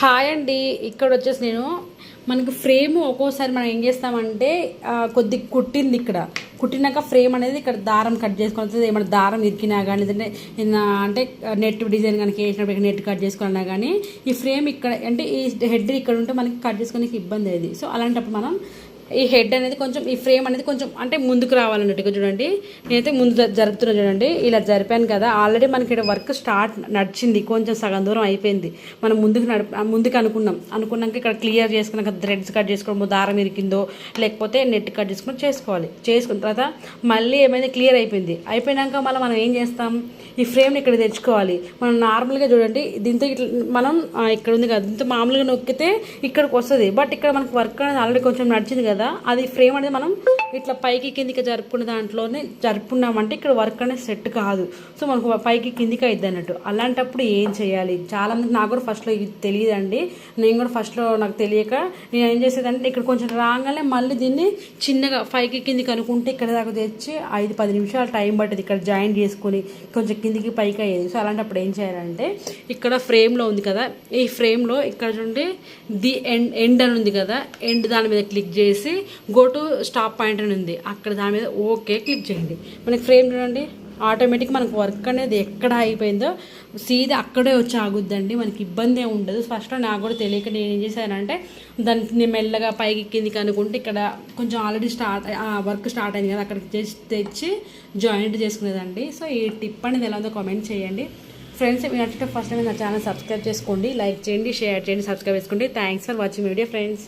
Hi అండి. ఇక్కడ వచ్చేసి నేను మనకు ఫ్రేమ్ ఒక్కోసారి మనం ఏం చేస్తామంటే కొద్ది కుట్టింది ఇక్కడ. కుట్టినాక ఫ్రేమ్ అనేది ఇక్కడ దారం కట్ చేసుకొని ఏమైనా దారం ఇరికినా కానీ లేదంటే అంటే నెట్ డిజైన్ కనుక వేసినప్పుడు నెట్ కట్ చేసుకున్నా కానీ ఈ ఫ్రేమ్ ఇక్కడ అంటే ఈ హెడ్ ఇక్కడ ఉంటే మనకి కట్ చేసుకోనికి ఇబ్బంది అయ్యేది సో అలాంటప్పుడు మనం ఈ హెడ్ అనేది కొంచెం ఈ ఫ్రేమ్ అనేది కొంచెం అంటే ముందుకు రావాలన్నట్టుగా చూడండి. నేనైతే ముందు జరుపుతున్నా చూడండి. ఇలా జరిపాను కదా. ఆల్రెడీ మనకి ఇక్కడ వర్క్ స్టార్ట్ నడిచింది. కొంచెం సగం దూరం అయిపోయింది. మనం ముందుకు నడిప ముందుకు అనుకున్నాం. అనుకున్నాక ఇక్కడ క్లియర్ చేసుకున్నాక థ్రెడ్స్ కట్ చేసుకోవడం దారం ఇరికిందో లేకపోతే నెట్ కట్ చేసుకుని చేసుకోవాలి. చేసుకున్న తర్వాత మళ్ళీ ఏమైంది? క్లియర్ అయిపోయింది. అయిపోయినాక మళ్ళీ మనం ఏం చేస్తాం? ఈ ఫ్రేమ్ని ఇక్కడ తెచ్చుకోవాలి. మనం నార్మల్గా చూడండి. దీంతో ఇట్లా మనం ఇక్కడ ఉంది కదా. దీంతో మామూలుగా నొక్కితే ఇక్కడికి వస్తుంది. బట్ ఇక్కడ మనకు వర్క్ అనేది ఆల్రెడీ కొంచెం నడిచింది కదా. అది ఫ్రేమ్ అనేది మనం ఇట్లా పైకి కిందికి జరుపుకున్న దాంట్లోనే జరుపుకున్నామంటే ఇక్కడ వర్క్ అనేది సెట్ కాదు. సో మనకు పైకి కిందికి అయింది అన్నట్టు. అలాంటప్పుడు ఏం చేయాలి? చాలా మంది నాకు కూడా ఫస్ట్లో ఇది తెలియదండి. నేను కూడా ఫస్ట్లో నాకు తెలియక నేను ఏం చేసేదంటే ఇక్కడ కొంచెం రాగానే మళ్ళీ దీన్ని చిన్నగా పైకి కిందికి అనుకుంటే ఇక్కడ దాకా తెచ్చి ఐదు పది నిమిషాలు టైం పట్టేది. ఇక్కడ జాయిన్ చేసుకొని కొంచెం కిందికి పైకి అయ్యేది. సో అలాంటప్పుడు ఏం చేయాలంటే ఇక్కడ ఫ్రేమ్లో ఉంది కదా? ఈ ఫ్రేమ్లో ఇక్కడ చూడండి ది ఎండ్ ఎండ్ అని ఉంది కదా? ఎండ్ దాని మీద క్లిక్ చేసి గో టు స్టాప్ పాయింట్ అని ఉంది. అక్కడ దాని మీద ఓకే క్లిక్ చేయండి. మనకి ఫ్రేమ్ చూడండి. ఆటోమేటిక్ మనకు వర్క్ అనేది ఎక్కడ అయిపోయిందో సీదా అక్కడే వచ్చి ఆగుద్దండి. మనకి ఇబ్బంది ఏమి ఉండదు. ఫస్ట్ నాకు కూడా తెలియక నేను ఏం చేశానంటే దానికి నేను మెల్లగా పైకి ఎక్కింది కనుకుంటే ఇక్కడ కొంచెం ఆల్రెడీ స్టార్ట్ వర్క్ స్టార్ట్ అయింది కదా అక్కడికి చేసి తెచ్చి జాయింట్ చేసుకునేదండి. సో ఈ టిప్ అనేది ఎలా ఉందో కామెంట్ చేయండి. ఫ్రెండ్స్ మీరు అంటే ఫస్ట్ టైం నా ఛానల్ సబ్స్క్రైబ్ చేసుకోండి. లైక్ చేయండి షేర్ చేయండి సబ్స్క్రైబ్ చేసుకోండి. Thanks for watching video friends